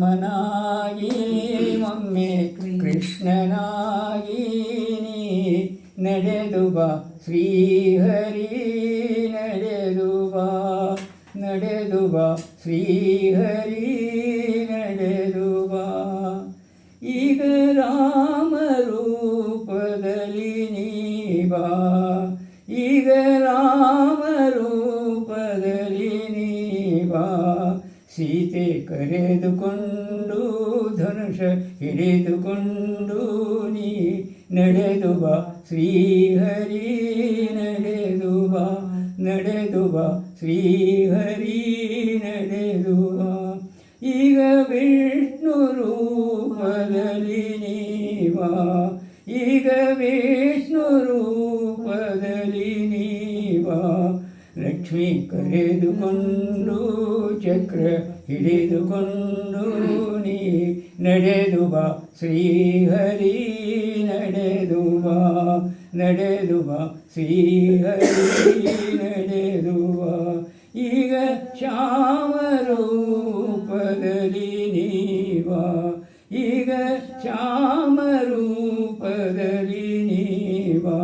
ರಾಮನಾಗಿ ಒಮ್ಮೆ ಕೃಷ್ಣನಾಗಿ ನಡೆದು ಬಾ. ಶ್ರೀಹರಿ ನಡೆದು ಬಾ ನಡೆದು ಬಾ. ಶ್ರೀಹರಿ ನಡೆದು ಬಾ. ಈಗ ರಾಮ ರೂಪದಲ್ಲಿ ನೀ ಬಾ. ಈಗ ರಾಮ ರೂಪದಲ್ಲಿ ನೀ ಬಾ. ಸೀತೆ ಕರೆದುಕೊಂಡು, ಧನುಷ ಹಿಡಿದುಕೊಂಡು, ನೀ ನಡೆದು ಬಾ, ಶ್ರೀಹರಿ ನಡೆದು ಬಾ ನಡೆದು ಬಾ, ಶ್ರೀಹರಿ ನಡೆದು ಬಾ. ಈಗ ವಿಷ್ಣು ರೂಪದಲ್ಲಿ ನೀ ಬಾ, ಈಗ ವಿಷ್ಣು ರೂಪದಲ್ಲಿ ಲಕ್ಷ್ಮಿ ಕರೆದುಕೊಂಡು, ಚಕ್ರ ಹಿಡಿದುಕೊಂಡು ನೀ ನಡೆದು ಬಾ, ಶ್ರೀಹರಿ ನಡೆದು ಬಾ ನಡೆದು ಬಾ, ಶ್ರೀಹರಿ ನಡೆದು ಬಾ. ಈಗ ಶ್ಯಾಮ ರೂಪದಲ್ಲಿ ನೀ ಬಾ, ಈಗ ಶ್ಯಾಮ ರೂಪದಲ್ಲಿ ನೀ ಬಾ.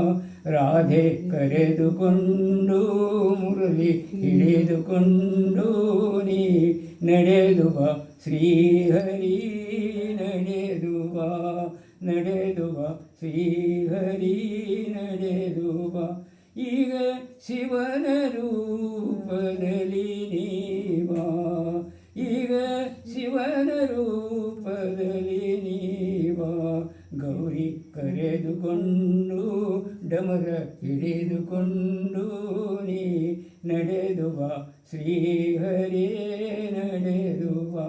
ರಾಧೆ ಕರೆದುಕೊಂಡು ಮುರಳಿ ಹಿಡಿದುಕೊಂಡು ನೀ ನಡೆದು ಬಾ ಶ್ರೀಹರಿ ನಡೆದು ಬಾ ನಡೆದು ಬಾ ಶ್ರೀಹರಿ ನಡೆದು ಬಾ ಈಗ ಶಿವನ ರೂಪದಲ್ಲಿ ನೀವಾ ಈಗ ಶಿವನ ರೂಪದಲ್ಲಿ ನೀವಾ ಗೌರಿ ಕರೆದುಕೊಂಡು ಡಮರ ಹಿಡಿದುಕೊಂಡು ನೀ ನಡೆದು ಬಾ ಶ್ರೀಹರಿ ನಡೆದು ಬಾ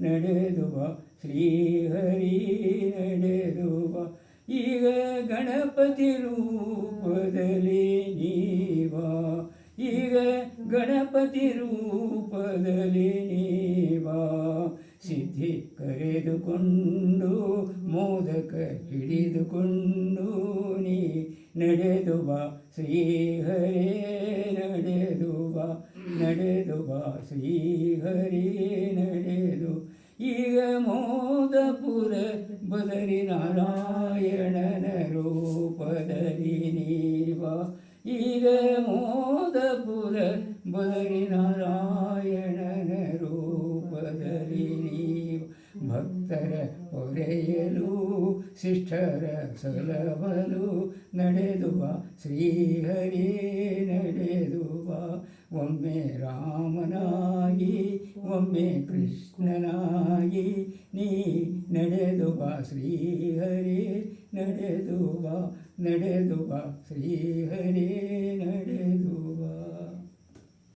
ನಡೆದು ಬಾ ಶ್ರೀಹರಿ ನಡೆದು ಬಾ ಈಗ ಗಣಪತಿ ರೂಪದಲ್ಲಿ ನೀವ ಈಗ ಗಣಪತಿ ರೂಪದಲ್ಲಿ ನೀವ ಸಿದ್ಧಿ ಕರೆದುಕೊಂಡು, ಮೋದಕ ಹಿಡಿದುಕೊಂಡು ನಡೆದು ಬಾ ಶ್ರೀಹರೇ ನಡೆದು ಬಾ ನಡೆದು ಬಾ ನಡೆದು. ಈಗ ಮೋದಪುರ ಬದರಿ ನಾರಾಯಣನ ರೂಪದಲ್ಲಿ ನೀವ. ಈಗ ಮೋದಪುರ ಬದರಿ ನಾರಾಯಣನ ಹೊರೆಯಲು ಶಿಷ್ಟರ ಸಲವಲು ನಡೆದುವ ಶ್ರೀಹರಿ ನಡೆದುವ ಒಮ್ಮೆ ರಾಮನಾಗಿ, ಒಮ್ಮೆ ಕೃಷ್ಣನಾಗಿ, ನೀ ನಡೆದುವ ಶ್ರೀಹರಿ ನಡೆದುವ ನಡೆದುವ ಶ್ರೀಹರಿ ನಡೆದು